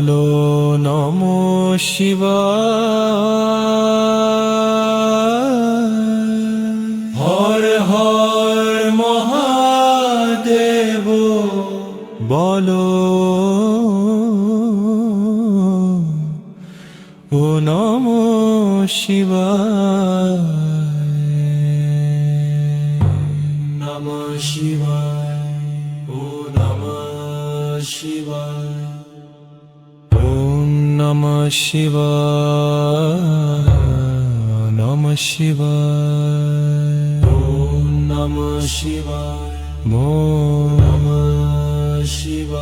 বলো, নম শিবায়। হর হর মহাদেব, বলো। ও নম শিবায়। নম শিবায়, ও নম শিবায়। নম শিব নম শিব। নম শিব মো নম শিব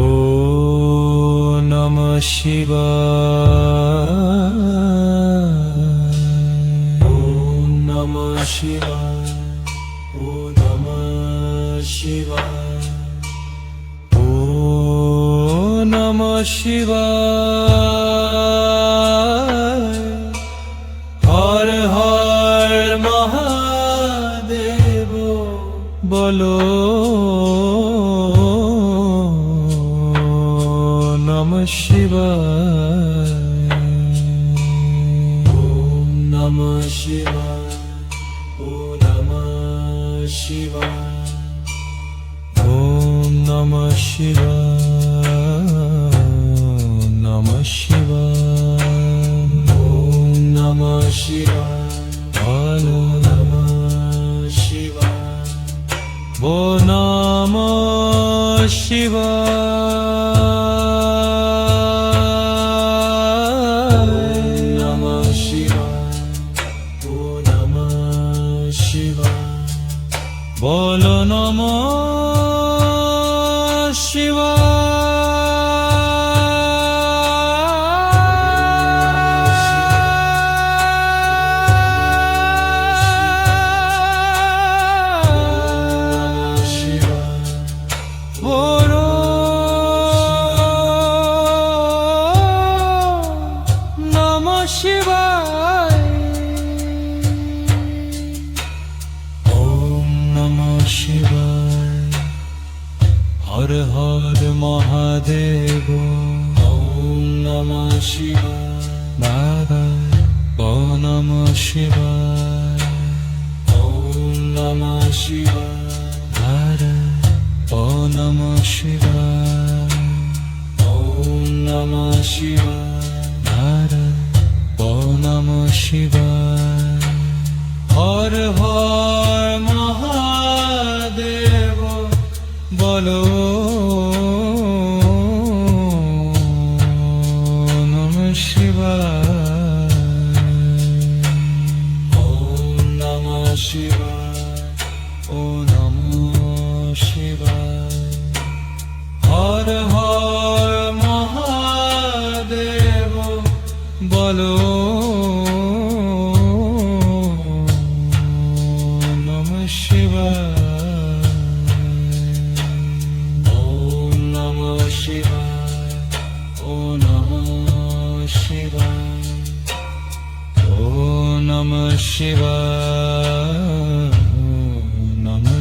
ও নম শিব নম শিব ও নম শিবা শিবায়। হর হর মহাদেব, বলো। নম শিবায়। ওম নম শিবায়। ও নম শিবায়। ওম নম শিবায়। Shiva Namah Shiva O Namah Shiva Bolo Namah Shiva শিবায় হর হর মহাদেব। ওম নমঃ শিবায়। দাদা ও নমঃ শিবায়। ওম নমঃ শিবায়। দাদা ও নমঃ শিবায়। ওম নমঃ শিবায়। দাদা ও নমঃ শিবায়। হর হর ও নম শিবায়। হর হর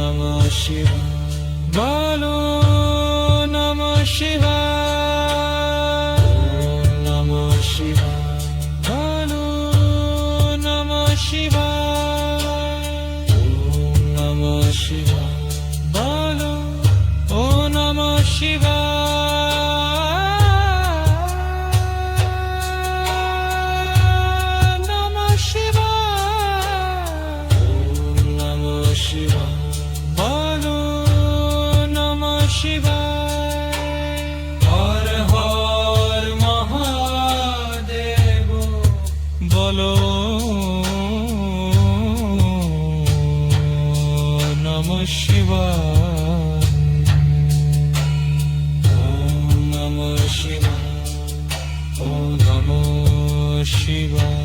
নম শিবায়। বলো শিবায়। ওম নমঃ শিবায়। ওম নমঃ শিবায়।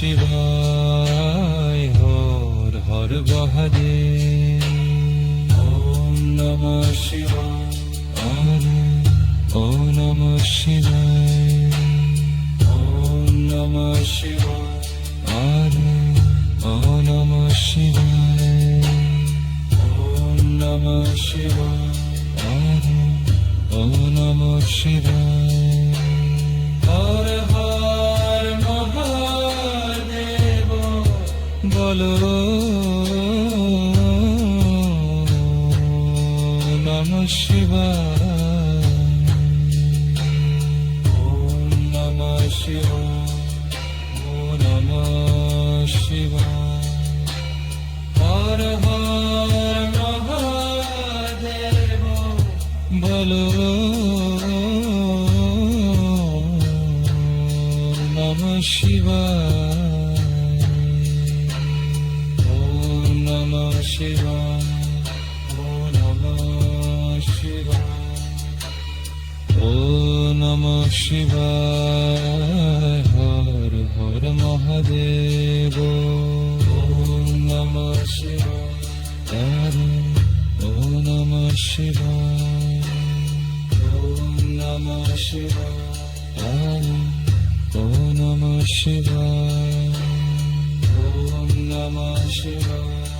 শিবায় হর হর মহাদেব। ওম নমঃ শিবায়। হরে ওম নমঃ শিবায়। ওম নমঃ শিবায়। হরে ওম নমঃ শিবায়। ওম নমঃ শিবায়। হরে ওম নমঃ শিবায়। বলো নম শিবায় ওম নম শিবায় ওম নম শিবায় হর হর মহাদেব বলো নম শিবায় শিবায় হর হর মহাদেব। ওম নম শিবায় ওম নম শিবায় ওম নম শিবায় ওম নম শিবায় ওম নম শিবায়